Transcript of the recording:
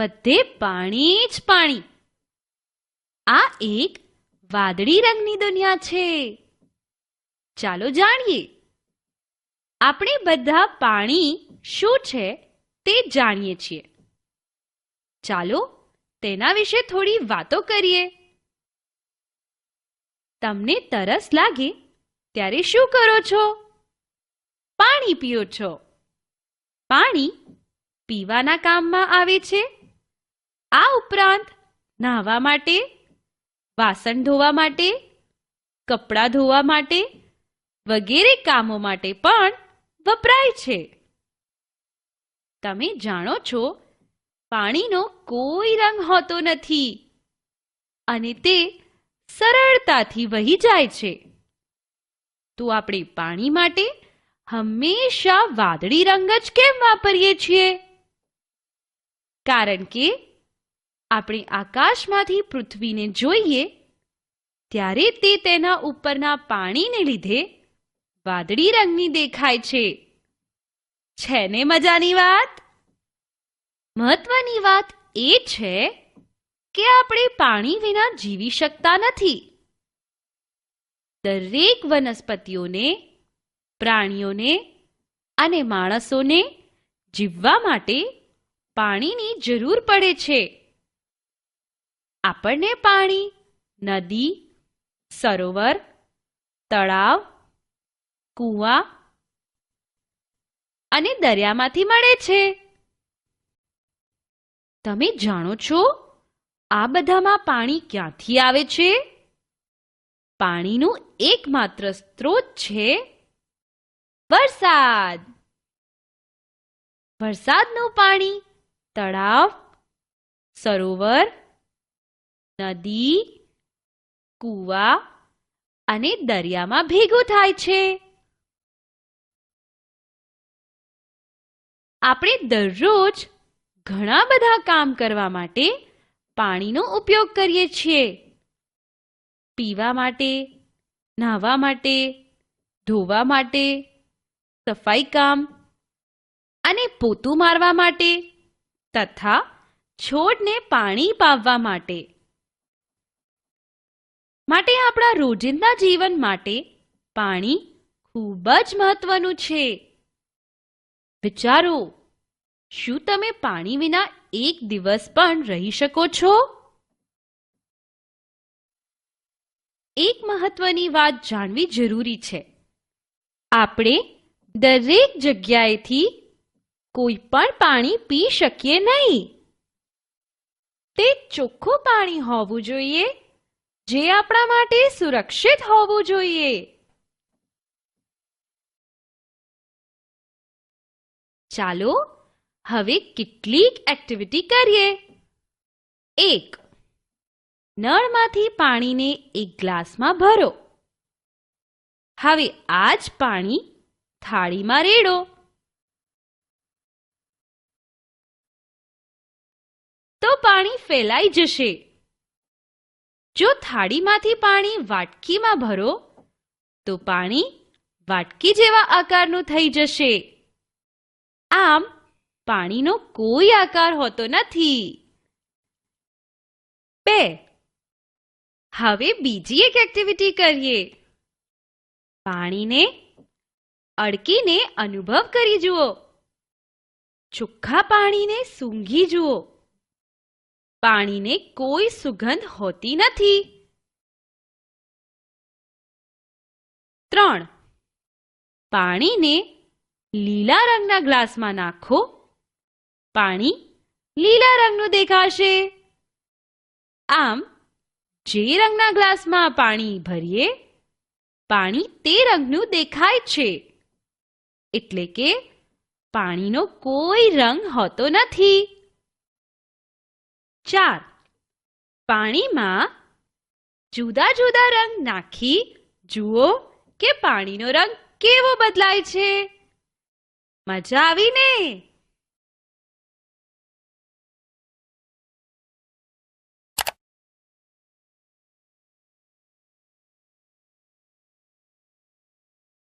બધે પાણી જ પાણી. આ એક વાદળી રંગની દુનિયા છે. ચાલો જાણીએ. આપણે બધા પાણી શું છે તે જાણીએ છીએ. ચાલો તેના વિશે થોડી વાતો કરીએ. તમને તરસ લાગે ત્યારે શું કરો છો? પાણી પીઓ છો. પાણી પીવાના કામમાં આવે છે? આ ઉપરાંત નાહવા માટે, વાસણ ધોવા માટે, કપડાં ધોવા માટે વગેરે કામો માટે પણ વપરાય છે. તમે જાણો છો, પાણીનો કોઈ રંગ હોતો નથી અને તે સરળતાથી વહી જાય છે. તો આપણે પાણી માટે હંમેશા વાદળી રંગ જ કેમ વાપરીએ છીએ? કારણ કે આપણે આકાશમાંથી પૃથ્વીને જોઈએ, ત્યારે તે તેના ઉપરના પાણીને લીધે વાદળી રંગની દેખાય છે. છે ને મજાની વાત? મહત્વની વાત એ છે કે આપણે પાણી વિના જીવી શકતા નથી. દરેક વનસ્પતિઓને, પ્રાણીઓને અને માણસોને જીવવા માટે પાણીની જરૂર પડે છે. આપણને પાણી, નદી, સરોવર, તળાવ, કૂવા અને દરિયામાંથી મળે છે. તમે જાણો છો આ બધામાં પાણી ક્યાંથી આવે છે? પાણીનું એકમાત્ર સ્ત્રોત છે વરસાદ. વરસાદનું પાણી તળાવ, સરોવર નદી, કૂવા અને દરિયામાં ભેગું થાય છે. આપણે દરરોજ ઘણા બધા કામ કરવા માટે પાણીનો ઉપયોગ કરીએ છીએ. પીવા માટે, નાહવા માટે, ધોવા માટે, સફાઈ કામ અને પોતું મારવા માટે તથા છોડને પાણી પાવવા માટે. માટે આપણા રોજિંદા જીવન માટે પાણી ખૂબ જ મહત્વનું છે. વિચારો, શું તમે પાણી વિના એક દિવસ પણ રહી શકો છો? એક મહત્વની વાત જાણવી જરૂરી છે. આપણે દરેક જગ્યાએથી કોઈ પણ પાણી પી શકીએ નહીં. તે ચોખ્ખું પાણી હોવું જોઈએ. જે આપણા માટે સુરક્ષિત હોવું જોઈએ. ચાલો હવે કેટલીક એક્ટિવિટી કરીએ. એક, નળમાંથી પાણીને એક ગ્લાસમાં ભરો. હવે આ જ પાણી થાળીમાં રેડો. તો પાણી ફેલાઈ જશે. જો થાળીમાંથી પાણી વાટકીમાં ભરો, તો પાણી વાટકી જેવા આકારનું થઈ જશે. આમ, પાણીનો કોઈ આકાર હોતો નથી. બે. હવે બીજી એક એક્ટિવિટી કરીએ. પાણીને અડકીને અનુભવ કરી જુઓ. ચોખ્ખા પાણીને સૂંઘી જુઓ. પાણીને કોઈ સુગંધ હોતી નથી. ત્રણ. પાણીને લીલા રંગના ગ્લાસમાં નાખો. પાણી લીલા રંગનું દેખાશે. આમ, જે રંગના ગ્લાસમાં પાણી ભરીએ, પાણી તે રંગનું દેખાય છે. એટલે કે પાણીનો કોઈ રંગ હોતો નથી. ચાર. પાણીમાં જુદા જુદા રંગ નાખી જુઓ કે પાણીનો રંગ કેવો બદલાય છે? મજા આવી ને